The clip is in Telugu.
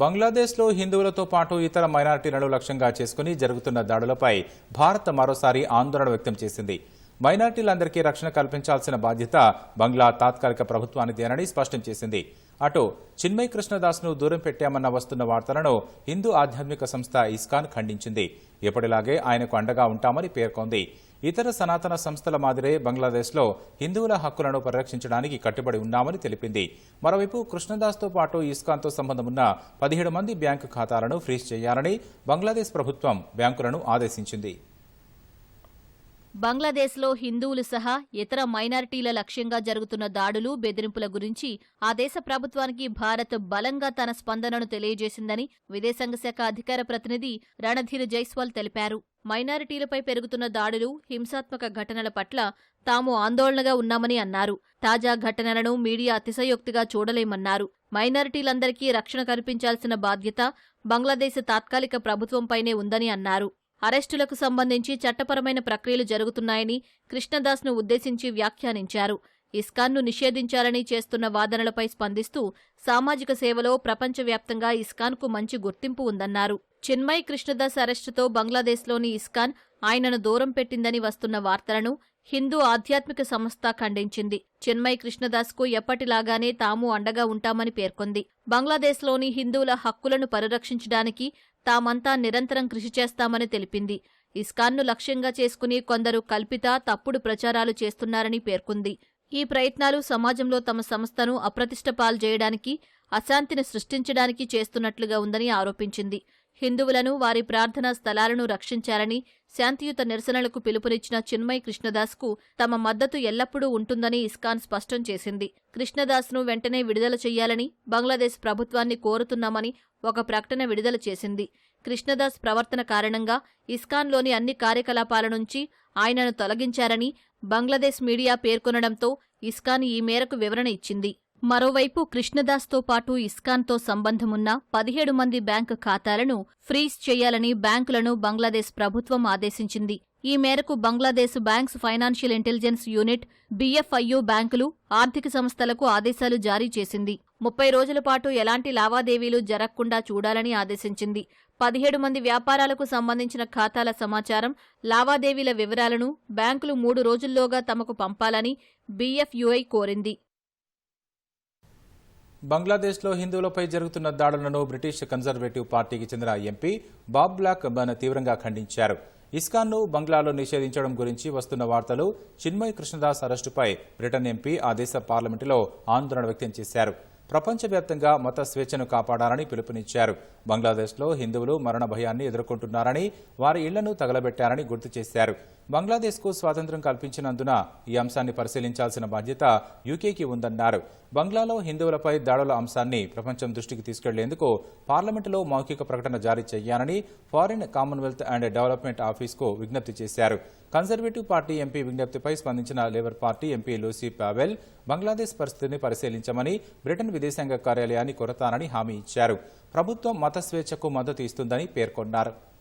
బంగ్లాదేశ్లో హిందువులతో పాటు ఇతర మైనార్టీలను లక్ష్యంగా చేసుకుని జరుగుతున్న దాడులపై భారత్ మరోసారి ఆందోళన వ్యక్తం చేసింది. మైనార్టీలందరికీ రక్షణ కల్పించాల్సిన బాధ్యత బంగ్లా తాత్కాలిక ప్రభుత్వానిదేనని స్పష్టం చేసింది. అటు చిన్మయ్ కృష్ణదాస్ను దూరం పెట్టామన్న వస్తున్న వార్తలను హిందూ ఆధ్యాత్మిక సంస్థ ఇస్కాన్ ఖండించింది. ఎప్పటిలాగే ఆయనకు అండగా ఉంటామని పేర్కొంది. ఇతర సనాతన సంస్థల మాదిరే బంగ్లాదేశ్లో హిందువుల హక్కులను పరిరక్షించడానికి కట్టుబడి ఉన్నామని తెలిపింది. మరోవైపు కృష్ణదాస్తో పాటు ఇస్కాన్తో సంబంధం ఉన్న పదిహేడు మంది బ్యాంకు ఖాతాలను ఫ్రీజ్ చేయాలని బంగ్లాదేశ్ ప్రభుత్వం బ్యాంకులను ఆదేశించింది. బంగ్లాదేశ్లో హిందువులు సహా ఇతర మైనారిటీల లక్ష్యంగా జరుగుతున్న దాడులు బెదిరింపుల గురించి ఆ దేశ ప్రభుత్వానికి భారత్ బలంగా తన స్పందనను తెలియజేసిందని విదేశాంగ శాఖ అధికార ప్రతినిధి రణధీర్ జైస్వాల్ తెలిపారు. మైనారిటీలపై పెరుగుతున్న దాడులు హింసాత్మక ఘటనల పట్ల తాము ఆందోళనగా ఉన్నామని అన్నారు. తాజా ఘటనలను మీడియా అతిశయోక్తిగా చూడలేమన్నారు. మైనారిటీలందరికీ రక్షణ కల్పించాల్సిన బాధ్యత బంగ్లాదేశ్ తాత్కాలిక ప్రభుత్వంపైనే ఉందని అన్నారు. అరెస్టులకు సంబంధించి చట్టపరమైన ప్రక్రియలు జరుగుతున్నాయని కృష్ణదాస్ను ఉద్దేశించి వ్యాఖ్యానించారు. ఇస్కాన్ను నిషేధించాలని చేస్తున్న వాదనలపై స్పందిస్తూ సామాజిక సేవలో ప్రపంచవ్యాప్తంగా ఇస్కాన్కు మంచి గుర్తింపు ఉందన్నారు. చిన్మయ్ కృష్ణదాస్ అరెస్టుతో బంగ్లాదేశ్లోని ఇస్కాన్ ఆయనను దూరం పెట్టిందని వస్తున్న వార్తలను హిందూ ఆధ్యాత్మిక సంస్థ ఖండించింది. చిన్మయ్ కృష్ణదాస్కు ఎప్పటిలాగానే తాము అండగా ఉంటామని పేర్కొంది. బంగ్లాదేశ్లోని హిందువుల హక్కులను పరిరక్షించడానికి తామంతా నిరంతరం కృషి చేస్తామని తెలిపింది. ఇస్కాన్ను లక్ష్యంగా చేసుకుని కొందరు కల్పిత తప్పుడు ప్రచారాలు చేస్తున్నారని పేర్కొంది. ఈ ప్రయత్నాలు సమాజంలో తమ సంస్థను అప్రతిష్ట పాల్జేయడానికి అశాంతిని సృష్టించడానికి చేస్తున్నట్లుగా ఉందని ఆరోపించింది. హిందువులను వారి ప్రార్థనా స్థలాలను రక్షించాలని శాంతియుత నిరసనలకు పిలుపునిచ్చిన చిన్మయ్ కృష్ణదాస్కు తమ మద్దతు ఎల్లప్పుడూ ఉంటుందని ఇస్కాన్ స్పష్టం చేసింది. కృష్ణదాస్ను వెంటనే విడుదల చెయ్యాలని బంగ్లాదేశ్ ప్రభుత్వాన్ని కోరుతున్నామని ఒక ప్రకటన విడుదల చేసింది. కృష్ణదాస్ ప్రవర్తన కారణంగా ఇస్కాన్లోని అన్ని కార్యకలాపాల నుంచి ఆయనను తొలగించారని బంగ్లాదేశ్ మీడియా పేర్కొనడంతో ఇస్కాన్ ఈ మేరకు వివరణ ఇచ్చింది. మరోవైపు కృష్ణదాస్తో పాటు ఇస్కాన్తో సంబంధమున్న పదిహేడు మంది బ్యాంకు ఖాతాలను ఫ్రీజ్ చేయాలని బ్యాంకులను బంగ్లాదేశ్ ప్రభుత్వం ఆదేశించింది. ఈ మేరకు Bangladesh banks financial intelligence unit BFIU బ్యాంకులు ఆర్థిక సంస్థలకు ఆదేశాలు జారీ చేసింది. ముప్పై రోజుల పాటు ఎలాంటి లావాదేవీలు జరగకుండా చూడాలని ఆదేశించింది. పదిహేడు మంది వ్యాపారాలకు సంబంధించిన ఖాతాల సమాచారం లావాదేవీల వివరాలను బ్యాంకులు మూడు రోజుల్లోగా తమకు పంపాలని బిఎఫ్యుఐ కోరింది. బంగ్లాదేశ్లో హిందువులపై జరుగుతున్న దాడులను బ్రిటిష్ కన్జర్వేటివ్ పార్టీకి చెందిన ఎంపీ బాబ్ బ్లాక్ బన్ తీవ్రంగా ఖండించారు. ఇస్కాన్ను బంగ్లాలో నిషేధించడం గురించి వస్తున్న వార్తలు చిన్మయ్ కృష్ణదాస్ అరెస్టుపై బ్రిటన్ ఎంపీ ఆ దేశ పార్లమెంటులో ఆందోళన వ్యక్తం చేశారు. ప్రపంచవ్యాప్తంగా మత స్వేచ్ఛను కాపాడాలని పిలుపునిచ్చారు. బంగ్లాదేశ్లో హిందువులు మరణ భయాన్ని ఎదుర్కొంటున్నారని వారి ఇళ్ళను తగలబెట్టారని గుర్తు చేశారు. బంగ్లాదేశ్కు స్వాతంత్ర్యం కల్పించినందున ఈ అంశాన్ని పరిశీలించాల్సిన బాధ్యత యూకేకి ఉందన్నారు. బంగ్లాలో హిందువులపై దాడుల అంశాన్ని ప్రపంచం దృష్టికి తీసుకెళ్ళేందుకు పార్లమెంటులో మౌఖిక ప్రకటన జారీ చేయాలని ఫారిన్ కామన్వెల్త్ అండ్ డెవలప్మెంట్ ఆఫీస్కు విజ్ఞప్తి చేశారు. కన్జర్వేటివ్ పార్టీ ఎంపీ విజ్ఞప్తిపై స్పందించిన Labour Party MP Lucy Powell Bangladesh పరిస్థితిని పరిశీలించమని బ్రిటన్ విదేశాంగ కార్యాలయాన్ని కొరతానని హామీ ఇచ్చారు. ప్రభుత్వం మత స్వేచ్ఛకు మద్దతు ఇస్తుందని పేర్కొన్నారు.